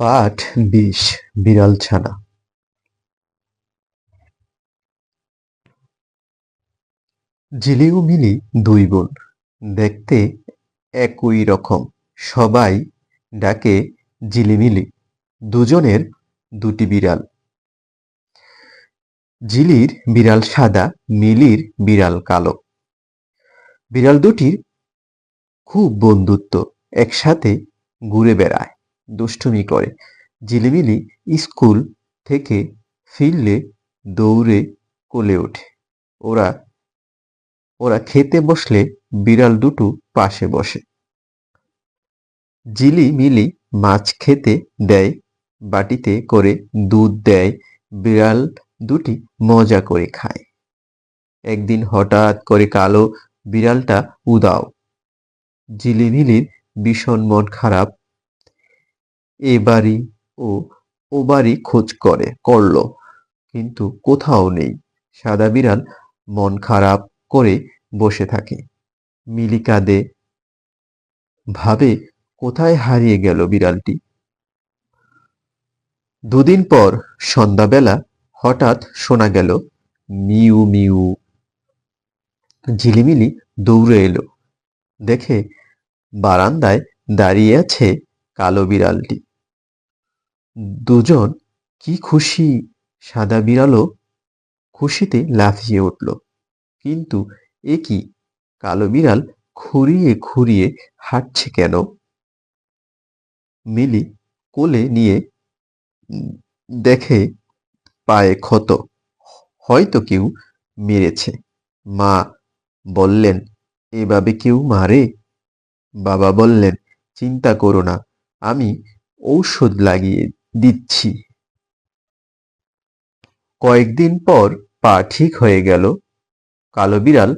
পাঠ বিশ বিড়াল ছানা। ও মিলি দুই বোন। দেখতে একই রকম। সবাই ডাকে জিলিমিলি দুজনের দুটি বিড়াল। ঝিলির বিড়াল সাদা, মিলির বিড়াল কালো। বিড়াল দুটির খুব বন্ধুত্ব। একসাথে ঘুরে বেড়ায়। দুষ্টুমি করে। ঝিলিমিলি স্কুল থেকে ফিরলে দৌড়ে কোলে ওঠে। ওরা ওরা খেতে বসলে বিড়াল দুটো পাশে বসে। জিলি মিলি মাছ খেতে দেয়, বাটিতে করে দুধ দেয়, বিড়াল দুটি মজা করে খায়। একদিন হঠাৎ করে কালো বিড়ালটা উদাও। ঝিলিমিলির ভীষণ মন খারাপ এ বাড়ি ও ও বাড়ি খোঁজ করে, করল। কিন্তু কোথাও নেই। সাদা বিড়াল মন খারাপ করে বসে থাকে। মিলি কাঁদে। ভাবে, কোথায় হারিয়ে গেল বিড়ালটি? দুদিন পর সন্ধ্যাবেলা হঠাৎ শোনা গেল, মিউ মিউ। ঝিলিমিলি দৌড়ে এলো। দেখে বারান্দায় দাঁড়িয়ে আছে কালো বিড়ালটি। দুজন কি খুশি সাদা বিড়ালও খুশিতে লাফিয়ে উঠল। কিন্তু এ কি কালো বিড়াল খুঁড়িয়ে খুঁড়িয়ে হাঁটছে কেন? মিলি কোলে নিয়ে দেখে পায়ে ক্ষত। হয়তো কেউ মেরেছে। মা বললেন, এভাবে কেউ মারে? বাবা বললেন, চিন্তা করো না, আমি ঔষধ লাগিয়ে দিচ্ছি। কয়েকদিন পর পা ঠিক হয়ে গেল। কালো বিড়াল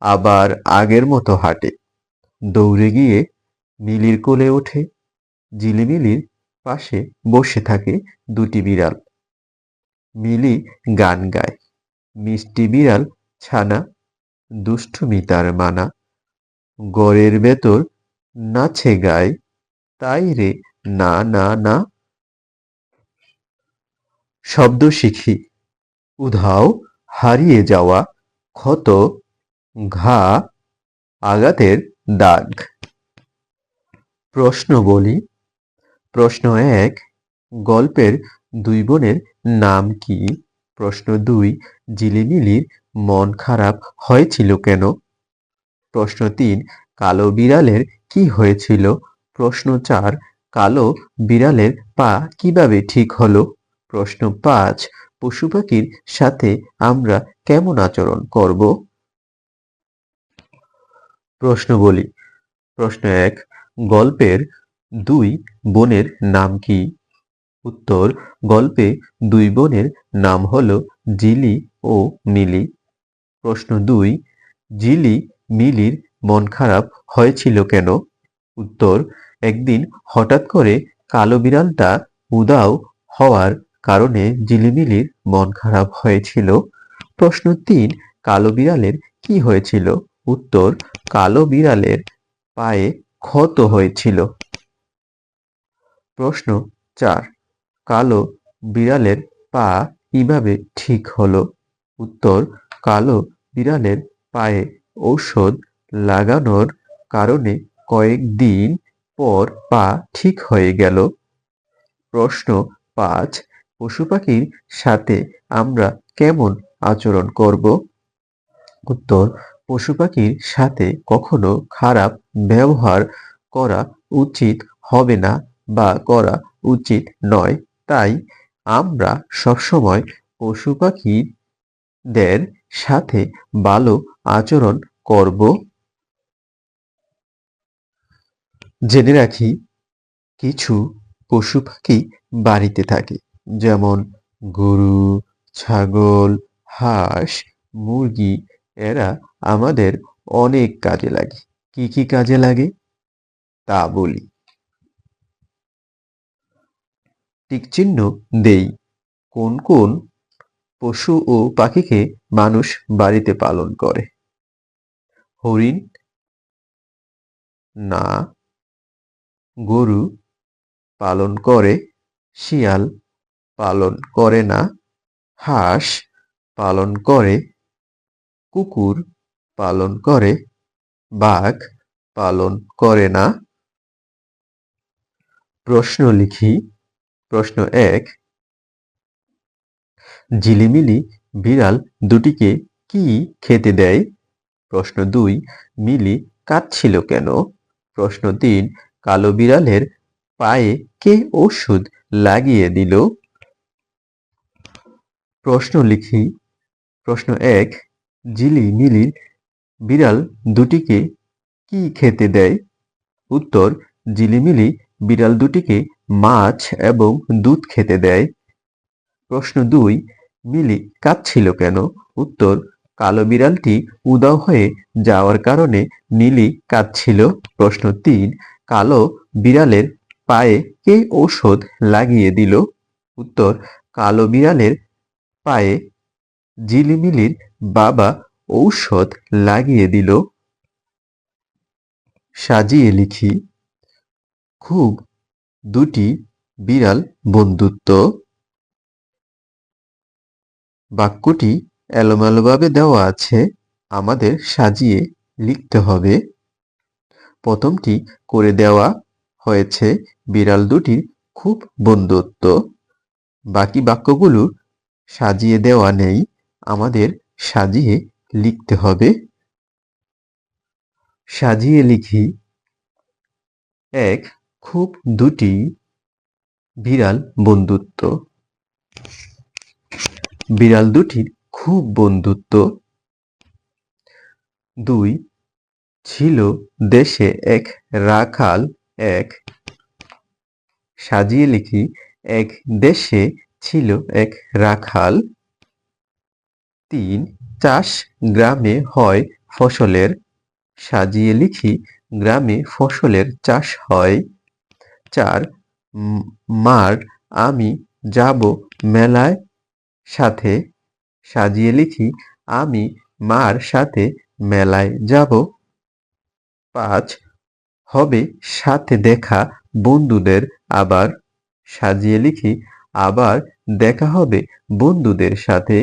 আবার আগের মতো হাঁটে। দৌড়ে গিয়ে মিলির কোলে ওঠে। জিলিমিলির পাশে বসে থাকে দুটি বিড়াল। মিলি গান গায়। মিষ্টি বিড়াল ছানা। দুষ্টুমি তার মানা। গড়ের ভেতর নাচে গায়। তাই রে, না না না। শব্দ শিখি। উধাও হারিয়ে যাওয়া ক্ষত, ঘা, আঘাতের দাগ। প্রশ্ন বলি। প্রশ্ন এক, গল্পের দুই বোনের নাম কি? প্রশ্ন দুই, জিলিমিলির মন খারাপ হয়েছিল কেন? প্রশ্ন তিন, কালো বিড়ালের কি হয়েছিল? প্রশ্ন চার, কালো বিড়ালের পা কীভাবে ঠিক হলো? প্রশ্ন পাঁচ, পশু পাখির সাথে আমরা কেমন আচরণ করব? প্রশ্ন বলি। প্রশ্ন এক, গল্পের দুই বোনের নাম কি? উত্তর, গল্পে দুই বোনের নাম হল জিলি ও মিলি। প্রশ্ন দুই, জিলি মিলির মন খারাপ হয়েছিল কেন? উত্তর, একদিন হঠাৎ করে কালো বিড়ালটা উদাও হওয়ার কারণে জিলিমিলির মন খারাপ হয়েছিল। প্রশ্ন তিন, কালো বিড়ালের কি হয়েছিল? উত্তর, কালো বিড়ালের পায়ে ক্ষত হয়েছিল। প্রশ্ন চার, কালো বিড়ালের পা কীভাবে ঠিক হলো? উত্তর, কালো বিড়ালের পায়ে ঔষধ লাগানোর কারণে কয়েকদিন পর পা ঠিক হয়ে গেল। প্রশ্ন পাঁচ পশু পাখির সাথে আমরা কেমন আচরণ করব? উত্তর পশু পাখির সাথে কখনো খারাপ ব্যবহার করা উচিত হবে না বা করা উচিত নয়। তাই আমরা সবসময় পশু পাখিদের সাথে ভালো আচরণ করব। জেনে রাখি, কিছু পশু পাখি বাড়িতে থাকে। যেমন গরু, ছাগল, হাঁস, মুরগি, এরা আমাদের অনেক কাজে লাগে। কি কি কাজে লাগে? তা বলি। টিকচিহ্ন দেই। কোন কোন পশু ও পাখিকে মানুষ বাড়িতে পালন করে? হরিণ, না। গরু পালন করে। শিয়াল পালন করে না, হাঁস পালন করে, কুকুর পালন করে, বাঘ পালন করে না। প্রশ্ন লিখি, প্রশ্ন এক, ঝিলিমিলি বিড়াল দুটিকে কি খেতে দেয়? প্রশ্ন দুই, মিলি কাঁদছিল কেন? প্রশ্ন তিন, কালো বিড়ালের পায়ে কে ওষুধ লাগিয়ে দিল? প্রশ্ন লিখি। প্রশ্ন এক, জিলি মিলি বিড়াল দুটিকে কি খেতে দেয়? উত্তর জিলিমিলি বিড়াল দুটিকে মাছ এবং দুধ খেতে দেয়। প্রশ্ন দুই মিলি কাঁদছিল কেন? উত্তর, কালো বিড়ালটি উদাও হয়ে যাওয়ার কারণে নীলি কাঁদছিল। প্রশ্ন তিন, কালো বিড়ালের পায়ে কে ঔষধ লাগিয়ে দিল? উত্তর, কালো বিড়ালের পায়ে ঝিলিমিলির বাবা ঔষধ লাগিয়ে দিল। সাজিয়ে লিখি, খুব দুটি বিড়াল বন্ধুত্ব। বাক্যটি এলোমেলোভাবে দেওয়া আছে, আমাদের সাজিয়ে লিখতে হবে। প্রথমটি করে দেওয়া হয়েছে, বিড়াল দুটির খুব বন্ধুত্ব। বাকি বাক্যগুলো সাজিয়ে দেওয়া নেই, আমাদের সাজিয়ে লিখতে হবে। সাজিয়ে লিখি। এক, খুব দুটি বিড়াল বন্ধুত্ব। বিড়াল দুটির খুব বন্ধুত্ব। দুই, ছিল দেশে এক রাখাল, এক। সাজিয়ে লিখি, এক দেশে ছিল এক রাখাল। তিন, চাষ গ্রামে হয় ফসলের। সাজিয়ে লিখি, গ্রামে ফসলের চাষ হয়। চার মার আমি যাব মেলায় সাথে। সাজিয়ে লিখি, আমি মার সাথে মেলায় যাব। পাঁচ, হবে সাথে দেখা বন্ধুদের আবার। সাজিয়ে লিখি আবার দেখা হবে বন্ধুদের সাথে।